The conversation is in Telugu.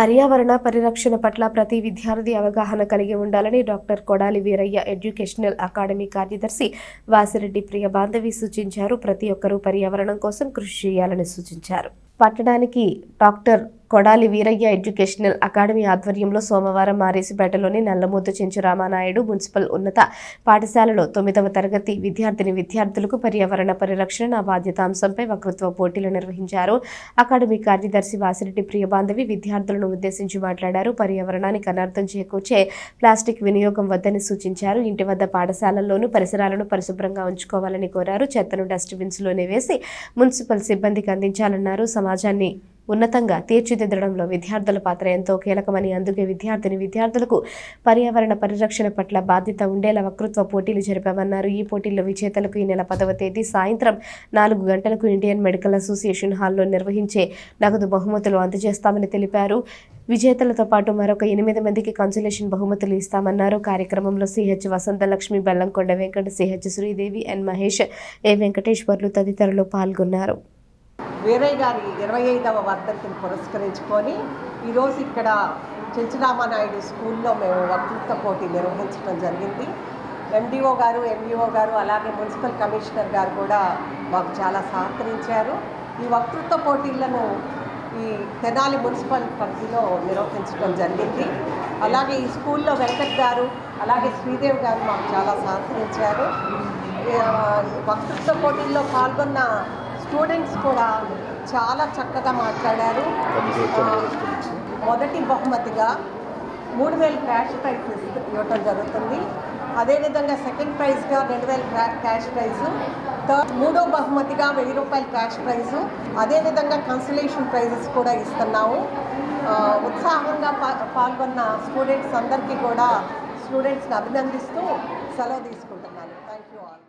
పర్యావరణ పరిరక్షణ పట్ల ప్రతి విద్యార్థి అవగాహన కలిగి ఉండాలని doctor Kodali Veeraiah educational academy కార్యదర్శి వాసిరెడ్డి ప్రియ బాంధవి సూచించారు. ప్రతి ఒక్కరూ పర్యావరణం కోసం కృషి చేయాలని సూచించారు. పట్టడానికి doctor Kodali Veeraiah educational academy ఆధ్వర్యంలో సోమవారం మారేసిపేటలోని నల్లమూతు చెంచు రామానాయుడు మున్సిపల్ ఉన్నత పాఠశాలలో తొమ్మిదవ తరగతి విద్యార్థిని విద్యార్థులకు పర్యావరణ పరిరక్షణ నా బాధ్యత అంశంపై వక్తృత్వ పోటీలు నిర్వహించారు. అకాడమీ కార్యదర్శి వాసిరెడ్డి ప్రియబాంధవి విద్యార్థులను ఉద్దేశించి మాట్లాడారు. పర్యావరణానికి అనర్థం చేకూర్చే ప్లాస్టిక్ వినియోగం వద్దని సూచించారు. ఇంటి వద్ద పాఠశాలల్లోనూ పరిసరాలను పరిశుభ్రంగా ఉంచుకోవాలని కోరారు. చెత్తను డస్ట్బిన్స్లోనే వేసి మున్సిపల్ సిబ్బందికి అందించాలన్నారు. సమాజాన్ని ఉన్నతంగా తీర్చిదిద్దడంలో విద్యార్థుల పాత్ర ఎంతో కీలకమని అందుకే విద్యార్థిని విద్యార్థులకు పర్యావరణ పరిరక్షణ పట్ల బాధ్యత ఉండేలా వక్తృత్వ పోటీలు జరిపామన్నారు. ఈ పోటీల్లో విజేతలకు ఈ నెల పదవ తేదీ సాయంత్రం నాలుగు గంటలకు ఇండియన్ మెడికల్ అసోసియేషన్ హాల్లో నిర్వహించే నగదు బహుమతులు అందజేస్తామని తెలిపారు. విజేతలతో పాటు మరొక ఎనిమిది మందికి కన్సులేషన్ బహుమతులు ఇస్తామన్నారు. కార్యక్రమంలో CH Vasanthalakshmi Bellamkonda Venkata CH Sridevi N Mahesh A Venkateswarlu తదితరులు పాల్గొన్నారు. వీరయ్య గారి ఇరవై ఐదవ వర్ధంతిని పురస్కరించుకొని ఈరోజు ఇక్కడ చెంచురామానాయుడు స్కూల్లో మేము వక్తృత్వ పోటీ నిర్వహించడం జరిగింది. ఎండిఓ గారు ఎంఈఓ గారు అలాగే మున్సిపల్ కమిషనర్ గారు కూడా మాకు చాలా సహకరించారు. ఈ వక్తృత్వ పోటీలను ఈ తెనాలి మున్సిపల్ పరిధిలో నిర్వహించడం జరిగింది. అలాగే ఈ స్కూల్లో వెంకట్ గారు అలాగే శ్రీదేవి గారు మాకు చాలా సహకరించారు. వక్తృత్వ పోటీల్లో పాల్గొన్న స్టూడెంట్స్ కూడా చాలా చక్కగా మాట్లాడారు. మొదటి బహుమతిగా మూడు వేల క్యాష్ ప్రైజ్ ఇవ్వటం జరుగుతుంది. అదేవిధంగా సెకండ్ ప్రైజ్గా రెండు వేల క్యాష్ ప్రైజు. థర్డ్ మూడో బహుమతిగా వెయ్యి రూపాయల క్యాష్ ప్రైజు. అదేవిధంగా కన్సలేషన్ ప్రైజెస్ కూడా ఇస్తున్నాము. ఉత్సాహంగా పాల్గొన్న స్టూడెంట్స్ అందరికీ కూడా స్టూడెంట్స్ని అభినందిస్తూ సెలవు తీసుకుంటున్నాను. Thank you all